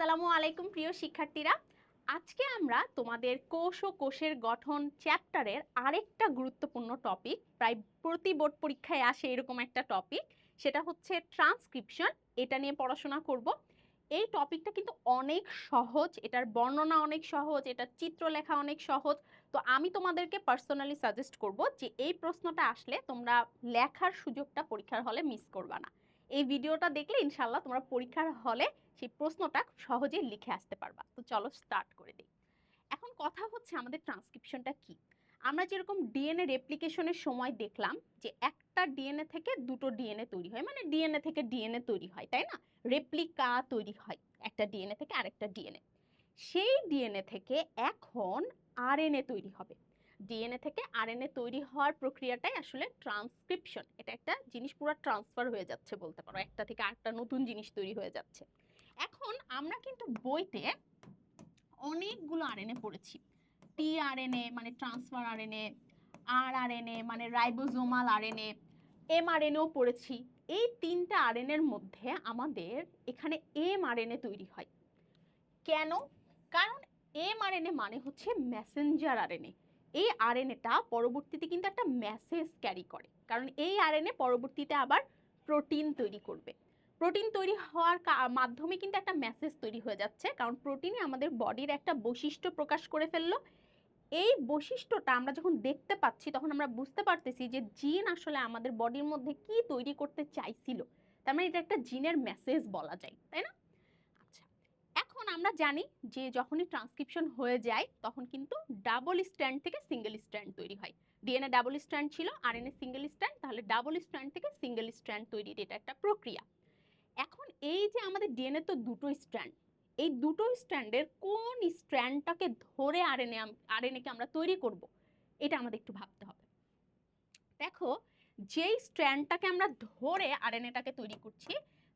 আসসালামু আলাইকুম প্রিয় শিক্ষার্থীরা। আজকে আমরা তোমাদের কোষ ও কোষের গঠন চ্যাপ্টারের আরেকটা গুরুত্বপূর্ণ টপিক, প্রায় প্রতি বোর্ড পরীক্ষায় আসে এরকম একটা টপিক, সেটা হচ্ছে ট্রান্সক্রিপশন। এটা নিয়ে পড়াশোনা করব। এই টপিকটা কিন্তু অনেক সহজ, এটার বর্ণনা অনেক সহজ, এটার চিত্র লেখা অনেক সহজ। তো আমি তোমাদেরকে পার্সোনালি সাজেস্ট করব যে এই প্রশ্নটা আসলে তোমরা লেখার সুযোগটা পরীক্ষার হলে মিস করবা না। এই ভিডিওটা দেখলে ইনশাল্লাহ তোমরা পরীক্ষার হলে সেই প্রশ্নটা খুব সহজেই লিখে আসতে পারবা। তো চলো স্টার্ট করে দিই। এখন কথা হচ্ছে আমাদের ট্রান্সক্রিপশনটা কি? আমরা যেরকম ডিএনএ রেপ্লিকেশনের সময় দেখলাম যে একটা ডিএনএ থেকে দুটো ডিএনএ তৈরি হয় মানে ডিএনএ থেকে ডিএনএ তৈরি হয়, তাই না? রেপ্লিকা তৈরি হয়, একটা ডিএনএ থেকে আরেকটা ডিএনএ সেই ডিএনএ থেকে এখন আরএনএ তৈরি হবে। ডিএনএ থেকে আরএনএ তৈরি হওয়ার প্রক্রিয়াটাই আসলে ট্রান্সক্রিপশন এটা একটা জিনিস পুরো ট্রান্সফার হয়ে যাচ্ছে বলতে পারো। একটা থেকে আরেকটা নতুন জিনিস তৈরি হয়ে যাচ্ছে। এখন আমরা কিন্তু বইতে অনেকগুলো আরএনএ পড়েছি। টিআরএনএ মানে ট্রান্সফার আরএনএ আর আরএনএ মানে রাইবোজোমাল আরএনএ এম আরএনএও পড়েছি। এই তিনটা আরএনএর মধ্যে আমাদের এখানে এম আরএনএ তৈরি হয়। কেন? কারণ এম আরএনএ মানে হচ্ছে মেসেঞ্জার আরএনএ এই আরএনএটা পরবর্তীতে কিন্তু একটা মেসেজ ক্যারি করে। কারণ এই আরএনএ পরবর্তীতে আবার প্রোটিন তৈরি করবে। প্রোটিন তৈরি হওয়ার মাধ্যমে কিন্তু একটা মেসেজ তৈরি হয়ে যাচ্ছে। কারণ প্রোটিনে আমাদের বডির একটা বৈশিষ্ট্য প্রকাশ করে ফেলল। এই বৈশিষ্ট্যটা আমরা যখন দেখতে পাচ্ছি, তখন আমরা বুঝতে পারতেছি যে জিন আসলে আমাদের বডির মধ্যে কি তৈরি করতে চাইছিল। তার মানে এটা একটা জিনের মেসেজ বলা যায়, তাই না? আমরা জানি যে যখনই ট্রান্সক্রিপশন হয়ে যায়, তখন কিন্তু ডাবল স্ট্যান্ড থেকে সিঙ্গেল স্ট্যান্ড তৈরি হয়। ডিএনএ ডাবল স্ট্যান্ড ছিল আর এনএ সিঙ্গেল স্ট্যান্ড তাহলে ডাবল স্ট্যান্ড থেকে সিঙ্গেল স্ট্যান্ড তৈরির এটা একটা প্রক্রিয়া। এখন এই যে আমাদের ডিএনএ তো দুটো স্ট্র্যান্ড এই দুটো স্ট্র্যান্ডের কোন স্ট্র্যান্ডটাকে ধরে আরএনএ আরএনএকে আমরা তৈরি করব, এটা আমাদের একটু ভাবতে হবে। দেখো, যেই স্ট্র্যান্ডটাকে আমরা ধরে আরএনএটাকে তৈরি করছি,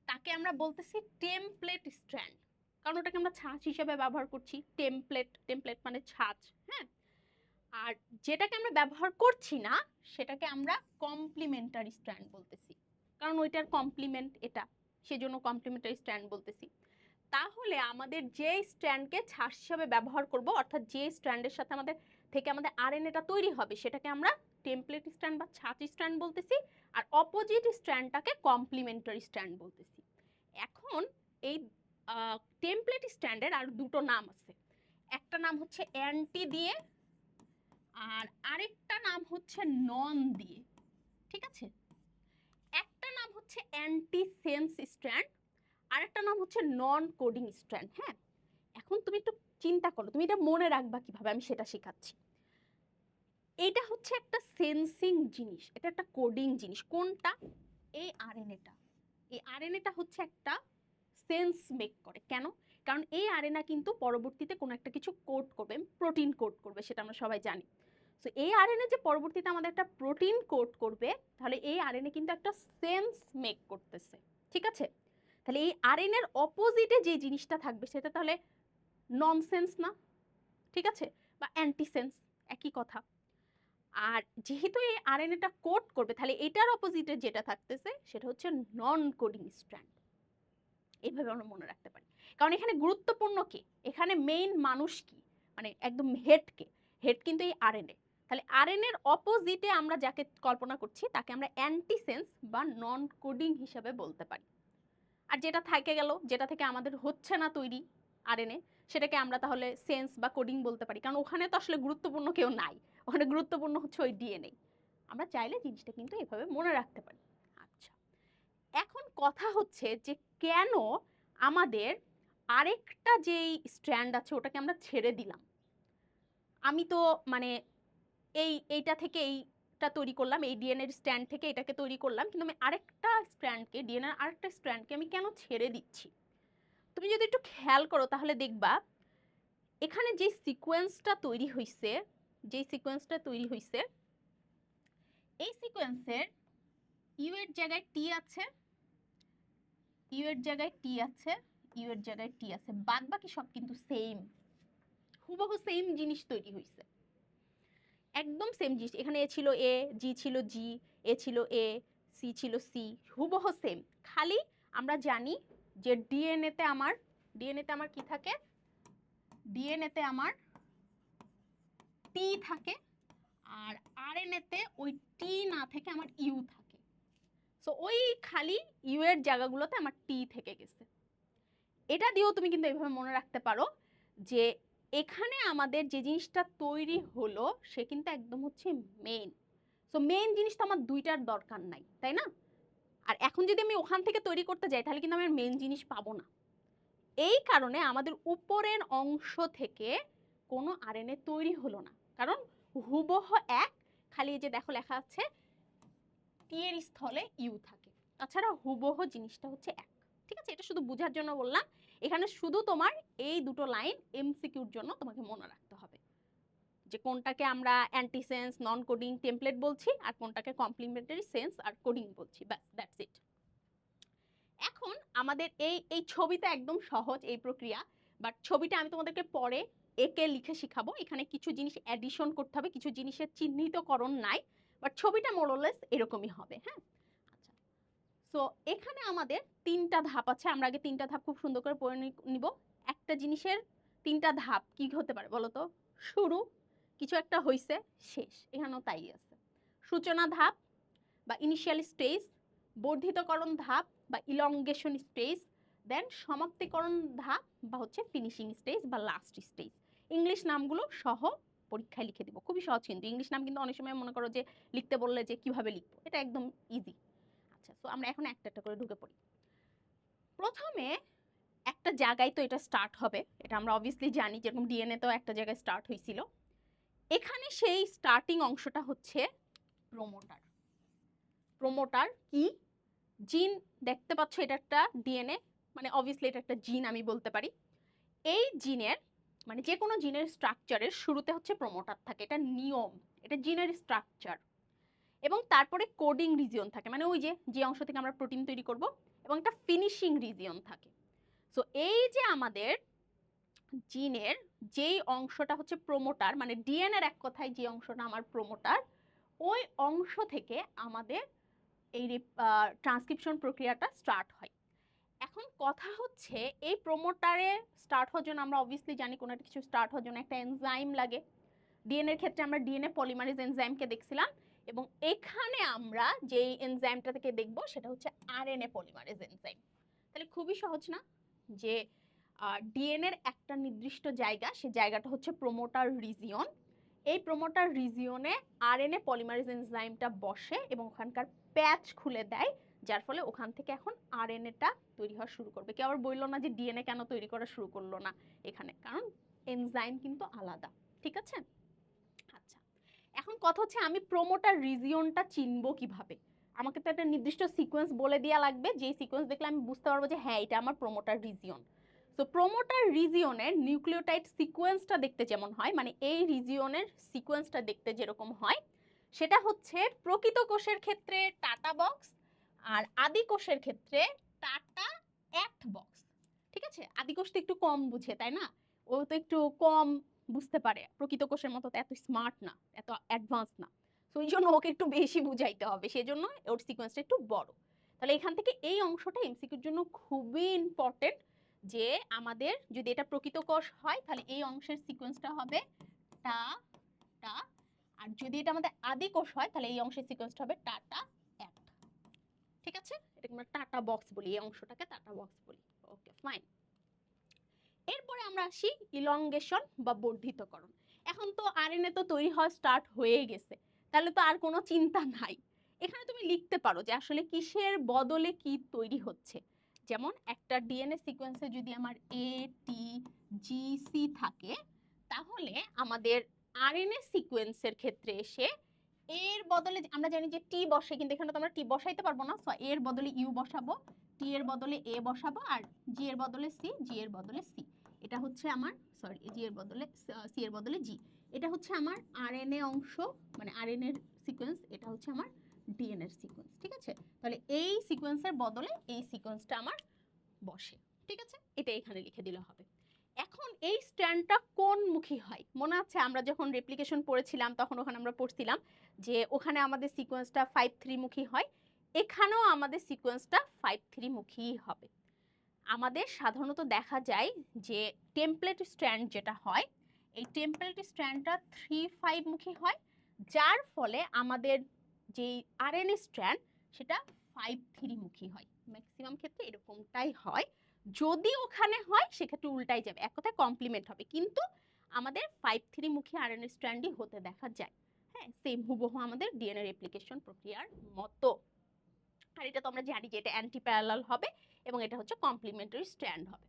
তাকে আমরা বলতেছি টেমপ্লেট স্ট্র্যান্ড কারণ ওটাকে আমরা ছাঁচ হিসেবে ব্যবহার করছি টেমপ্লেট টেমপ্লেট মানে ছাঁচ হ্যাঁ? আর যেটাকে আমরা ব্যবহার করছি না, সেটাকে আমরা কমপ্লিমেন্টারি স্ট্র্যান্ড বলতেছি। কারণ ওইটার কমপ্লিমেন্ট এটা, সেজন্য কমপ্লিমেন্টারি স্ট্যান্ড বলতেছি। তাহলে আমাদের যে স্ট্যান্ডকে ছাঁচ হিসাবে ব্যবহার করব, অর্থাৎ যে স্ট্যান্ডের সাথে আমাদের, থেকে আমাদের আরএনএটা তৈরি হবে, সেটাকে আমরা টেমপ্লেট স্ট্যান্ড বা ছাঁচ স্ট্যান্ড বলতেছি, আর অপোজিট স্ট্যান্ডটাকে কমপ্লিমেন্টারি স্ট্যান্ড বলতেছি। এখন এই টেমপ্লেট স্ট্যান্ডের আর দুটো নাম আছে। একটা নাম হচ্ছে অ্যান্টি দিয়ে আর আরেকটা নাম হচ্ছে নন দিয়ে, ঠিক আছে? একটা নাম হচ্ছে অ্যান্টি সেন্স স্ট্র্যান্ড আরেকটা নাম হচ্ছে নন কোডিং স্ট্র্যান্ড হ্যাঁ? এখন তুমি একটু চিন্তা করো, তুমি এটা মনে রাখবা কীভাবে, আমি সেটা শেখাচ্ছি। এটা হচ্ছে একটা সেন্সিং জিনিস, এটা একটা কোডিং জিনিস। কোনটা? এই আরএনএটা এই আরএনএটা হচ্ছে একটা সেন্স মেক করে। কেন? কারণ এই আরএনএ কিন্তু পরবর্তীতে কোনো একটা কিছু কোড করবে প্রোটিন কোড করবে, সেটা আমরা সবাই জানি। সো এই আরএনএ যে পরবর্তীতে আমাদের একটা প্রোটিন কোড করবে, তাহলে এই আরএনএ কিন্তু একটা সেন্স মেক করতেছে। ঠিক আছে? তাহলে এই আরএনএর অপোজিটে যে জিনিসটা থাকবে, সেটা তাহলে ননসেন্স না? ঠিক আছে? বা অ্যান্টিসেন্স একই কথা। আর যেহেতু এই আরএনএটা কোড করবে, তাহলে এটার অপোজিটে যেটা থাকতেছে, সেটা হচ্ছে নন কোডিং স্ট্র্যান্ড এইভাবে আমরা মনে রাখতে পারি। কারণ এখানে গুরুত্বপূর্ণ কে? এখানে মেইন মানুষ কি? মানে একদম হেড কে। হেড কিন্তু এই আরএনএ তাহলে আরএনএর অপোজিটে আমরা যাকে কল্পনা করছি, তাকে আমরা অ্যান্টিসেন্স বা নন কোডিং হিসাবে বলতে পারি। আর যেটা থেকে গেল, যেটা থেকে আমাদের হচ্ছে না তৈরি আরএনএ সেটাকে আমরা তাহলে সেন্স বা কোডিং বলতে পারি। কারণ ওখানে তো আসলে গুরুত্বপূর্ণ কেউ নাই। ওখানে গুরুত্বপূর্ণ হচ্ছে ওই ডিএনএ আমরা চাইলে জিনিসটা কিন্তু এভাবে মনে রাখতে পারি। আচ্ছা। এখন কথা হচ্ছে যে কেন আমাদের আরেকটা যেই স্ট্র্যান্ড আছে ওটাকে আমরা ছেড়ে দিলাম? আমি তো মানে এই, এইটা থেকে এইটা তৈরি করলাম, এই ডিএনএর স্ট্যান্ড থেকে এটাকে তৈরি করলাম, কিন্তু আমি আরেকটা স্ট্র্যান্ডকে ডিএনএর আরেকটা স্ট্র্যান্ডকে আমি কেন ছেড়ে দিচ্ছি? তুমি যদি একটু খেয়াল করো তাহলে দেখবা, এখানে যে সিকোয়েন্সটা তৈরি হয়েছে যেই সিকোয়েন্সটা তৈরি হয়েছে এই সিকোয়েন্সের ইউ এর জায়গায় টি আছে ইউ এর জায়গায় টি আছে ইউ এর জায়গায় টি আছে বাদ বাকি সব কিন্তু সেম হুবহু সেম জিনিস তৈরি হয়েছে একদম সেম জিনিস, এখানে এ ছিল এ জি ছিল জি এ ছিল এ সি ছিল সি হুবহু সেম খালি আমরা জানি যে ডিএনএতে আমার ডিএনএতে আমার কি থাকে? ডিএনএতে আমার টি থাকে, আর আরএনএতে ওই টি না থেকে আমার ইউ থাকে। সো ওই খালি ইউ এর জায়গাগুলোতে আমার টি থেকে গেছে। এটা দিয়েও তুমি কিন্তু এইভাবে মনে রাখতে পারো যে এখানে আমাদের যে জিনিসটা তৈরি হলো, সে কিন্তু একদম হচ্ছে মেইন সো মেইন জিনিসটা আমার দুইটার দরকার নাই, তাই না? আর এখন যদি আমি ওখান থেকে তৈরি করতে যাই, তাহলে কিন্তু আমি মেইন জিনিস পাবো না। এই কারণে আমাদের উপরের অংশ থেকে কোনো আরএনএ তৈরি হলো না। কারণ হুবহ এক, খালি এই যে দেখো লেখা আছে টি এর স্থলে ইউ থাকে। তাছাড়া হুবহ জিনিসটা হচ্ছে এক। ঠিক আছে? এটা শুধু বোঝার জন্য বললাম। এখানে শুধু তোমার এই দুটো লাইন এমসিকিউর জন্য তোমাকে মনে রাখতে হবে। যে কোনটাকে আমরা অ্যান্টিসেন্স নন কোডিং টেমপ্লেট বলছি আর কোনটাকে কমপ্লিমেন্টারি সেন্স আর কোডিং বলছি। ব্যাস দ্যাটস ইট এখন আমাদের এই এই ছবিটা একদম সহজ এই প্রক্রিয়া বাট ছবিটা আমি তোমাদেরকে পরে একে লিখে শিখাবো। এখানে কিছু জিনিস অ্যাডিশন করতে হবে, কিছু জিনিসের চিহ্নিতকরণ নাই। বাট ছবিটা মোরলেস এরকমই হবে হ্যাঁ? আচ্ছা। সো এখানে আমাদের তিনটা ধাপ আছে, আমরা আগে তিনটা ধাপ খুব সুন্দর করে পড়ে নিব। একটা জিনিসের তিনটা ধাপ কি হতে পারে বলো তো? শুরু, কিছু একটা হইছে, শেষ, এখানেও তাই আছে। সূচনা ধাপ বা ইনিশিয়াল স্টেজ বর্ধিতকরণ ধাপ বা ইলংগেশন স্টেজ দেন সমাপ্তিকরণ ধাপ বা হচ্ছে ফিনিশিং স্টেজ বা লাস্ট স্টেজ ইংলিশ নামগুলো সহ পরীক্ষায় লিখে দিব। খুবই সহজ কিন্তু। ইংলিশ নাম কিন্তু অনেক সময় মনে করো যে, লিখতে বললে যে, কীভাবে লিখব? এটা একদম ইজি আচ্ছা তো আমরা এখন একটা একটা করে ঢুকে পড়ি। প্রথমে একটা জায়গায় তো এটা স্টার্ট হবে। এটা আমরা অবভিয়াসলি জানি যেরকম ডিএনএ তো একটা জায়গায় স্টার্ট হয়েছিল। এখানে সেই স্টার্টিং অংশটা হচ্ছে প্রোমোটার প্রোমোটার কি? জিন দেখতে পাচ্ছ এটা একটা ডিএনএ মানে অবভিয়াসলি এটা একটা জিন আমি বলতে পারি। এই জিনের মানে যে কোনো জিনের স্ট্রাকচারের শুরুতে হচ্ছে প্রোমোটার থাকে, এটা নিয়ম, এটা জিনের স্ট্রাকচার এবং তারপরে কোডিং রিজিয়ন থাকে মানে ওই যে যে অংশ থেকে আমরা প্রোটিন তৈরি করব এবং একটা ফিনিশিং রিজিয়ন থাকে। সো এই যে আমাদের জিনের যেই অংশটা হচ্ছে প্রোমোটার মানে ডিএনএর এক কথায় যে অংশটা আমার প্রোমোটার ওই অংশ থেকে আমাদের এই ট্রান্সক্রিপশন প্রক্রিয়াটা স্টার্ট হয়। কথা হচ্ছে, এই প্রোমোটারে স্টার্ট হওয়ার জন্য আমরা অবভিয়াসলি জানি কোনো একটা কিছু স্টার্ট হওয়ার জন্য একটা এনজাইম লাগে। ডিএনএর ক্ষেত্রে আমরা ডিএনএ পলিমারেজ এনজাইমকে দেখছিলাম এবং এখানে আমরা যেই এনজাইমটা থেকে দেখব সেটা হচ্ছে আরএনএ পলিমারেজ এনজাইম তাহলে খুবই সহজ না যে ডিএনএর একটা নির্দিষ্ট জায়গা, সে জায়গাটা হচ্ছে প্রোমোটার রিজিয়ন এই প্রোমোটার রিজিয়নে আরএনএ পলিমারেজ এনজাইমটা বসে এবং ওখানকার প্যাচ খুলে দেয়। যার ফলে ওখান থেকে এখন আরএনএটা তৈরি হওয়া শুরু করবে। কেউ আবার বলল না যে ডিএনএ কেন তৈরি করা শুরু করল না এখানে, কারণ এনজাইম কিন্তু আলাদা, ঠিক আছে? আচ্ছা এখন কথা হচ্ছে আমি প্রোমোটার রিজিয়নটা চিনবো কীভাবে? আমাকে তো একটা নির্দিষ্ট সিকোয়েন্স বলে দেওয়া লাগবে, যেই সিকোয়েন্স দেখলে আমি বুঝতে পারব যে হ্যাঁ এটা আমার প্রোমোটার রিজিয়ন সো প্রোমোটার রিজিয়নের নিউক্লিওটাইড সিকোয়েন্সটা দেখতে যেমন হয় মানে এই রিজিয়নের সিকোয়েন্সটা দেখতে যেরকম হয়, সেটা হচ্ছে প্রকৃত কোষের ক্ষেত্রে টাটা বক্স আর আদি কোষের ক্ষেত্রে টাটা অ্যাক্ট বক্স ঠিক আছে? আদি কোষ তো একটু কম বুঝে, তাই না? ও তো একটু কম বুঝতে পারে। প্রকৃত কোষের মতো এত স্মার্ট না, এত অ্যাডভান্স না। তো এই জন্য ওকে একটু বেশি বুঝাইতে হবে। সেই জন্য ওর সিকোয়েন্সটা একটু বড়। তাহলে এখান থেকে এই অংশটা এমসিকিউর জন্য খুবই ইম্পর্টেন্ট যে আমাদের যদি এটা প্রকৃত কোষ হয়, তাহলে এই অংশের সিকোয়েন্সটা হবে টা টা। আর যদি এটা আমাদের আদি কোষ হয়, তাহলে এই অংশের সিকোয়েন্সটা হবে টাটা ঠিক আছে? এটাকে আমরা টাটা বক্স বলি, এই অংশটাকে টাটা বক্স বলি। ওকে ফাইন এরপরে আমরা আসি ইলংগেশন বা বর্ধিতকরণ। এখন তো আরএনএ তো তৈরি হওয়া স্টার্ট হয়ে গেছে। তাহলে তো আর কোনো চিন্তা নাই। এখানে তুমি লিখতে পারো যে আসলে কিসের বদলে কি তৈরি হচ্ছে। যেমন একটা ডিএনএ সিকোয়েন্সে যদি আমার এ টি জি সি থাকে, তাহলে আমাদের আরএনএ সিকোয়েন্সের ক্ষেত্রে এসে এর বদলে আমরা জানি যে, টি বসে, কিন্তু এখানে তো আমরা টি বসাইতে পারব না সো এর বদলে ইউ বসাবো, টি এর বদলে এ বসাবো, আর জি এর বদলে সি, জি এর বদলে সি। এটা হচ্ছে আমার সরি জি এর বদলে, সি এর বদলে জি। এটা হচ্ছে আমার আরএনএ অংশ মানে আরএনএ এর সিকোয়েন্স এটা হচ্ছে আমার ডিএনএ এর সিকোয়েন্স ঠিক আছে? তাহলে এই সিকোয়েন্সের বদলে এই সিকোয়েন্সটা আমার বসে, ঠিক আছে? এটা এখানে লিখে দিলে হবে। এই স্ট্যান্ডটা কোন মুখী হয়? মনে আছে আমরা যখন রেপ্লিকেশন পড়েছিলাম, তখন ওখানে আমরা পড়ছিলাম যে ওখানে আমাদের সিকোয়েন্সটা ফাইভ থ্রি মুখী হয়, এখানেও আমাদের সিকোয়েন্সটা ফাইভ থ্রি মুখী হবে। আমাদের সাধারণত দেখা যায় যে টেমপ্লেট স্ট্র্যান্ড যেটা হয়, এই টেমপ্লেট স্ট্র্যান্ডটা থ্রি ফাইভ মুখী হয়, যার ফলে আমাদের যে আরএনএ স্ট্র্যান্ড সেটা ফাইভ থ্রি মুখী হয়। ম্যাক্সিমাম ক্ষেত্রে এরকমটাই হয়। যদি ওখানে হয়, সেক্ষেত্রে উল্টাই যাবে। এক কথায় কমপ্লিমেন্ট হবে। কিন্তু আমাদের ফাইভ থ্রি মুখী আরএনএ স্ট্র্যান্ডই হতে দেখা যায়। হ্যাঁ সেম হুবহু আমাদের ডিএনএ রেপ্লিকেশন প্রক্রিয়ার মতো। আর এটা তো আমরা জানি যে এটা অ্যান্টি প্যারালাল হবে এবং এটা হচ্ছে কমপ্লিমেন্টারি স্ট্যান্ড হবে।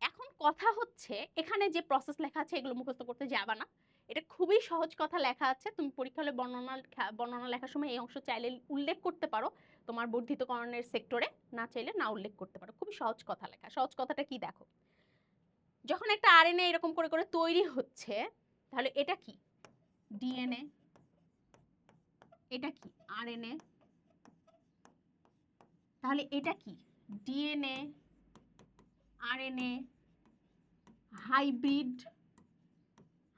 এখন কথা হচ্ছে, এখানে যে প্রসেস লেখা আছে, এগুলো মুখস্থ করতে যাবা না। এটা খুবই সহজ কথা লেখা আছে। তুমি পরীক্ষা হলে বর্ণনা বর্ণনা লেখার সময় এই অংশ চাইলে উল্লেখ করতে পারো। তোমার বর্ধিতকরণের সেক্টরে না চাইলে না উল্লেখ করতে পারো। খুবই সহজ কথা লেখা। সহজ কথাটা কি দেখো? যখন একটা আরএনএ এরকম করে করে তৈরি হচ্ছে, তাহলে এটা কি? ডিএনএ এটা কি? আরএনএ তাহলে এটা কি? ডিএনএ আরএনএ হাইব্রিড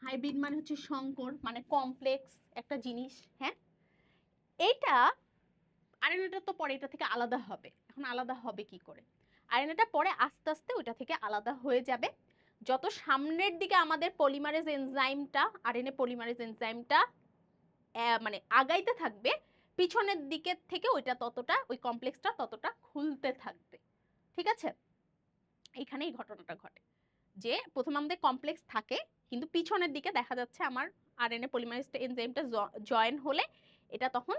হাইব্রিড মানে হচ্ছে সংকর মানে কমপ্লেক্স একটা জিনিস হ্যাঁ? এটা আরএনএটা তো পরে এটা থেকে আলাদা হবে। এখন আলাদা হবে কি করে? আরএনএটা পরে আস্তে আস্তে ওইটা থেকে আলাদা হয়ে যাবে। যত সামনের দিকে আমাদের পলিমারেজ এনজাইমটা আরএনএ পলিমারেজ এনজাইমটা মানে আগাইতে থাকবে, পিছনের দিকের থেকে ওইটা ততটা, ওই কমপ্লেক্সটা ততটা খুলতে থাকবে। ঠিক আছে? এখানে এই ঘটনাটা ঘটে। যে প্রথমে আমাদের কমপ্লেক্স থাকে কিন্তু পিছনের দিকে দেখা যাচ্ছে আমার আরএনএ পলিমারেজ এনজাইমটা জয়েন হলে এটা তখন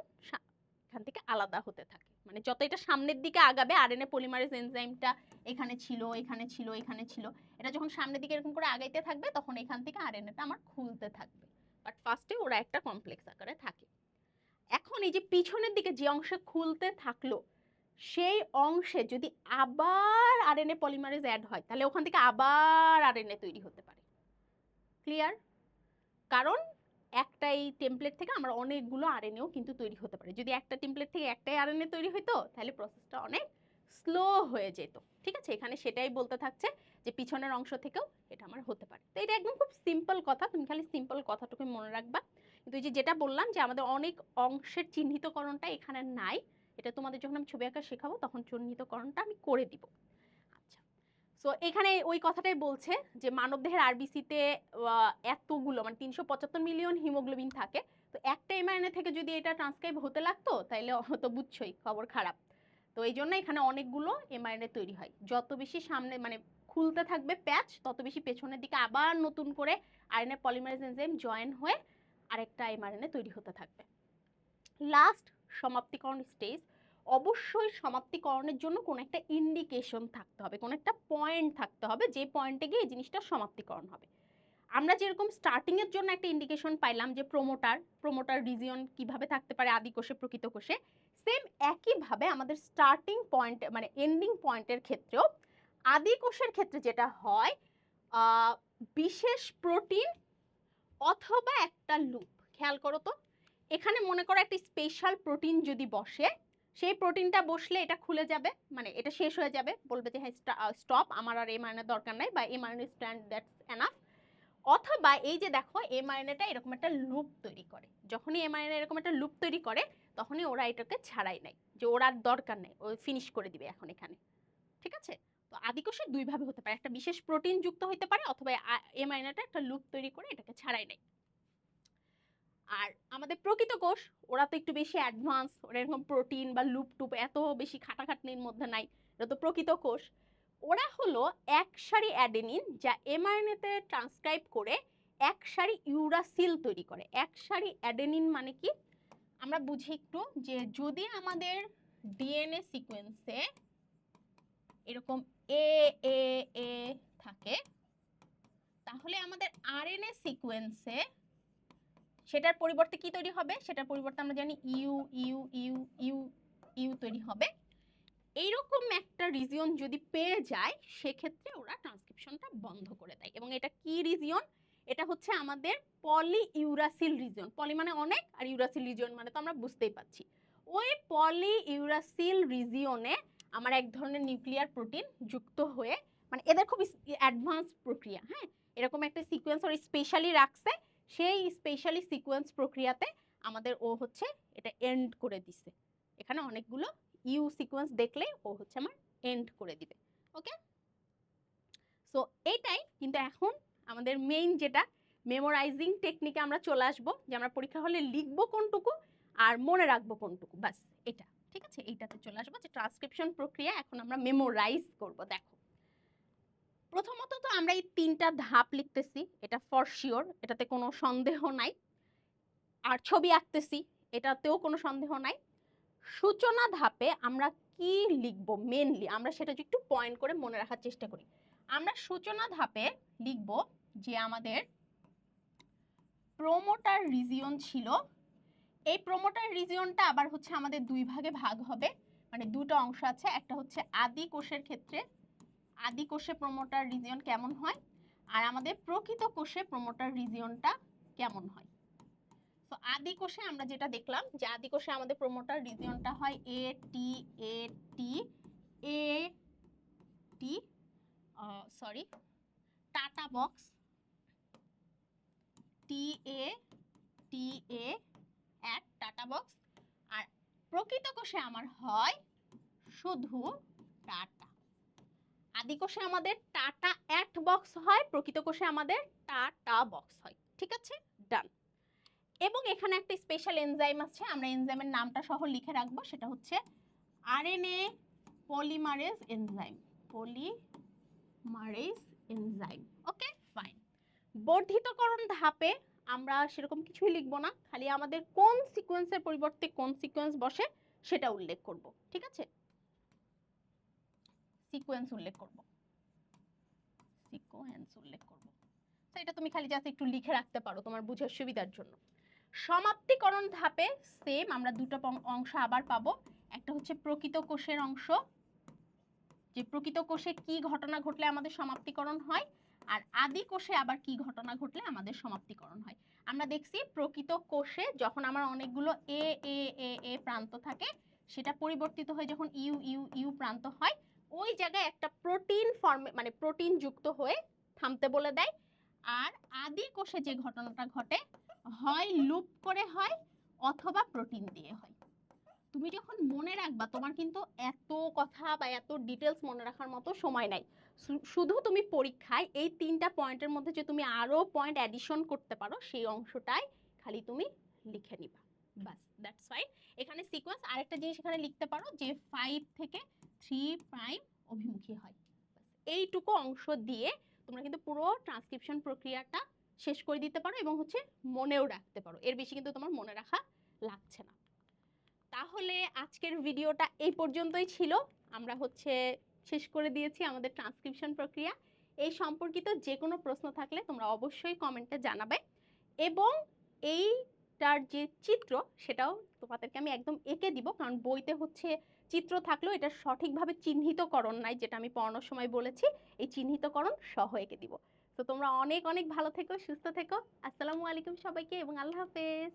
এখান থেকে আলাদা হতে থাকে। মানে যত এটা সামনের দিকে আগাবে আরএনএ পলিমারেজ এনজাইমটা এখানে ছিল এখানে ছিল এখানে ছিল, এটা যখন সামনের দিকে এরকম করে আগাইতে থাকবে, তখন এখান থেকে আরএনএটা আমার খুলতে থাকবে। বাট ফার্স্টে ওরা একটা কমপ্লেক্স আকারে থাকে। এখন এই যে পিছনের দিকে যে অংশে খুলতে থাকল, সেই অংশে যদি আবার আরএনএ পলিমারেজ অ্যাড হয়, তাহলে ওখান থেকে আবার আরএনএ তৈরি হতে পারে। ক্লিয়ার কারণ একটা এই টেমপ্লেট থেকে আমরা অনেকগুলো আরএনএও কিন্তু তৈরি হতে পারে। যদি একটা টেমপ্লেট থেকে একটাই আরএনএ তৈরি হতো তাহলে প্রসেসটা অনেক স্লো হয়ে যেত। ঠিক আছে? এখানে সেটাই বলতে থাকছে যে পিছনের অংশ থেকেও এটা আমার হতে পারে। তো এটা একদম খুব সিম্পল কথা, তুমি খালি সিম্পল কথাটুকু মনে রাখবা। কিন্তু এই যে যেটা বললাম যে আমাদের অনেক অংশের চিহ্নিতকরণটা এখানে নাই, এটা তোমাদের যখন আমি ছবি আঁকা শেখাবো, তখন চিহ্নিতকরণটা আমি করে দিব। সো এখানে ওই কথাটাই বলছে যে মানবদেহের আরবিসিতে এতগুলো মানে তিনশো পঁচাত্তর মিলিয়ন হিমোগ্লোবিন থাকে। তো একটা এমআরএনএ থেকে যদি এটা ট্রান্সক্রাইব হতে লাগতো তাহলে তো বুঝছোই, খবর খারাপ। তো এই জন্য এখানে অনেকগুলো এমআরএনএ তৈরি হয়। যত বেশি সামনে মানে খুলতে থাকবে প্যাচ, তত বেশি পেছনের দিকে আবার নতুন করে আরএনএ পলিমারেজ জয়েন হয়ে আরেকটা এমআরএনএ তৈরি হতে থাকবে। লাস্ট সমাপ্তিকরণ স্টেজ অবশ্যই সমাপ্তিকরণের জন্য কোনো একটা ইন্ডিকেশন থাকতে হবে, কোনো একটা পয়েন্ট থাকতে হবে, যে পয়েন্টে গিয়ে এই জিনিসটা সমাপ্তিকরণ হবে। আমরা যেরকম স্টার্টিং এর জন্য একটা ইন্ডিকেশন পাইলাম যে প্রোমোটার প্রোমোটার রিজিয়ন কীভাবে থাকতে পারে, আদি কোষে, প্রকৃত কোষে সেম একইভাবে আমাদের স্টার্টিং পয়েন্ট মানে এন্ডিং পয়েন্টের ক্ষেত্রেও আদি কোষের ক্ষেত্রে যেটা হয় বিশেষ প্রোটিন অথবা একটা লুপ খেয়াল করো তো, এখানে মনে করো একটা স্পেশাল প্রোটিন যদি বসে সেই প্রোটিনটা বসলে এটা খুলে যাবে মানে এটা শেষ হয়ে যাবে। বলবে যে হ্যাঁ স্টপ আমার আর এমআরএনএ দরকার নাই বা এমআরএনএ স্ট্যান্ড, দ্যাটস এনাফ। অথবা এই যে দেখো এমআরএনএটা এরকম একটা লুপ তৈরি করে। যখনই এমআরএনএ এরকম একটা লুপ তৈরি করে, তখনই ওরা এটাকে ছাড়াই নেয়, যে ওরা আর দরকার নেই, ও ফিনিশ করে দিবে এখন এখানে। ঠিক আছে? তো আদিকোষের দুইভাবে হতে পারে, একটা বিশেষ প্রোটিন যুক্ত হতে পারে, অথবা এমআরএনএটা একটা লুপ তৈরি করে এটাকে ছাড়াই নেয়। আর আমাদের প্রকৃত কোষ, ওরা তো একটু বেশি অ্যাডভান্স ওরা এরকম প্রোটিন বা লুপ টুপ এত বেশি খাটাখাটনির মধ্যে নাই এটা তো প্রকৃত কোষ। ওরা হলো এক সারি অ্যাডেনিন যা এমআরএনএতে ট্রান্সক্রাইব করে এক সারি ইউরাসিল তৈরি করে। এক সারি অ্যাডেনিন মানে কি? আমরা বুঝি একটু যে যদি আমাদের ডিএনএ সিকোয়েন্সে এরকম এ এ এ থাকে, তাহলে আমাদের আরএনএ সিকোয়েন্সে সেটার পরিবর্তে কি তৈরি হবে? সেটার পরিবর্তে আমরা জানি U U U U U তৈরি হবে। এইরকম একটা রিজিয়ন যদি পেয়ে যায়, সেক্ষেত্রে ওরা ট্রান্সক্রিপশনটা বন্ধ করে দেয়। এবং এটা কি রিজিয়ন এটা হচ্ছে আমাদের পলি ইউরাসিল রিজিয়ন পলি মানে অনেক, আর ইউরাসিল রিজিয়ন মানে তো আমরা বুঝতেই পাচ্ছি ওই পলি ইউরাসিল রিজিয়নে আমার এক ধরনের নিউক্লিয়ার প্রোটিন যুক্ত হয়ে মানে এদের খুব অ্যাডভান্স প্রক্রিয়া হ্যাঁ? এরকম একটা সিকোয়েন্স ওর স্পেশালি রাখছে সেই স্পেশালি সিকোয়েন্স প্রক্রিয়াতে আমাদের ও হচ্ছে এটা এন্ড করে দিছে। এখানে অনেকগুলো ইউ সিকোয়েন্স দেখলে ও হচ্ছে আমার এন্ড করে দিবে। ওকে সো এইটাই কিন্তু এখন আমাদের মেইন যেটা মেমোরাইজিং টেকনিকে আমরা চলে আসব, যে আমরা পরীক্ষা হলে লিখব কোনটুকু আর মনে রাখব কোনটুকু। বাস এটা। ঠিক আছে? এইটাতে চলে আসব যে ট্রান্সক্রিপশন প্রক্রিয়া এখন আমরা মেমোরাইজ করব। দেখো। প্রথমত তো আমরা এই তিনটা ধাপ লিখতেছি, এটা ফর শিওর এটাতে কোনো সন্দেহ নাই। আর ছবি আঁকতেছি, এটাতেও কোনো সন্দেহ নাই। সূচনা ধাপে আমরা কি লিখব মেনলি আমরা সেটা একটু পয়েন্ট করে মনে রাখার চেষ্টা করি। আমরা সূচনা ধাপে লিখব যে আমাদের প্রোমোটার রিজিয়ন ছিল। এই প্রোমোটার রিজিয়নটা আবার হচ্ছে আমাদের দুই ভাগে ভাগ হবে। মানে দুটো অংশ আছে, একটা হচ্ছে আদি কোষের ক্ষেত্রে আদি কোষে প্রোমোটার রিজিয়ন কেমন হয়? আর আমাদের প্রকৃত কোষে প্রমোটার রিজিয়নটা কেমন হয়? তো আদি কোষে আমরা যেটা দেখলাম যে আদি কোষে আমাদের প্রোমোটার রিজিয়নটা হয় A T A T A T sorry TATA box T A T A এক টাটা বক্স আর প্রকৃত কোষে আমার হয় শুধু আদি কোষে আমাদের টাটা অ্যাট বক্স হয়, প্রকৃত কোষে আমাদের টাটা বক্স হয়। ঠিক আছে? ডান। এবং এখানে একটা স্পেশাল এনজাইম আছে, আমরা এনজাইমের নামটা সহ লিখে রাখব, সেটা হচ্ছে RNA polymerase enzyme. Polymerase enzyme. Okay? Fine. বর্ধিতকরণ ধাপে আমরা সেরকম কিছুই লিখব না, খালি আমাদের কোন সিকোয়েন্সের পরিবর্তে কোন সিকোয়েন্স বসে সেটা উল্লেখ করব। ঠিক আছে? সিকোয়েন্স উল্লেখ করব। সিকোয়েন্স উল্লেখ করব। তো এটা তুমি খালি জাস্ট একটু লিখে রাখতে পারো তোমার বুঝার সুবিধার জন্য। সমাপ্তিকরণ ধাপে সেম আমরা দুটো অংশ আবার পাবো। একটা হচ্ছে প্রকৃত কোষের অংশ, যে প্রকৃত কোষে কি ঘটনা ঘটলে আমাদের সমাপ্তিকরণ হয়, আর আদি কোষে আবার কি ঘটনা ঘটলে আমাদের সমাপ্তিকরণ হয়। আমরা দেখছি প্রকৃত কোষে যখন আমার অনেকগুলো এ এ এ এ প্রান্ত থাকে, সেটা পরিবর্তিত হয়ে যখন ইউ ইউ ইউ প্রান্ত হয় ওই জায়গায় একটা প্রোটিন ফর্মে মানে প্রোটিন যুক্ত হয়ে থামতে বলে দেয়। আর আদি কোষে যে ঘটনাটা ঘটে, হয় লুপ করে হয় অথবা প্রোটিন দিয়ে হয়। তুমি যখন মনে রাখবা, তোমার কিন্তু এত কথা বা এত ডিটেলস মনে রাখার মতো সময় নাই। শুধু তুমি পরীক্ষায় এই তিনটা পয়েন্টের মধ্যে যে তুমি আরও পয়েন্ট অ্যাডিশন করতে পারো, সেই অংশটাই খালি তুমি লিখে নিবা। বাস দ্যাটস ফাইন এখানে সিকোয়েন্স আরেকটা জিনিস এখানে লিখতে পারো যে ফাইভ থেকে থ্রি প্রাইম অভিমুখী হয়। এইটুকু অংশ দিয়ে তোমরা কিন্তু পুরো ট্রান্সক্রিপশন প্রক্রিয়াটা শেষ করে দিতে পারো এবং হচ্ছে মনেও রাখতে পারো। এর বেশি কিন্তু তোমার মনে রাখা লাগছে না। তাহলে আজকের ভিডিওটা এই পর্যন্তই ছিল। আমরা হচ্ছে শেষ করে দিয়েছি আমাদের ট্রান্সক্রিপশন প্রক্রিয়া। এই সম্পর্কিত যে কোনো প্রশ্ন থাকলে তোমরা অবশ্যই কমেন্টে জানাবে এবং এইটার যে চিত্র সেটাও তোমাদেরকে আমি একদম এঁকে দিব, কারণ বইতে হচ্ছে চিত্র থাকলেও এটা সঠিকভাবে চিহ্নিতকরণ নাই, যেটা আমি পড়ানোর সময় বলেছি। এই চিহ্নিতকরণ সহ এঁকে দিব। তো তোমরা অনেক অনেক ভালো থেকো, সুস্থ থেকো। আসসালামু আলাইকুম সবাইকে এবং আল্লাহ হাফেজ।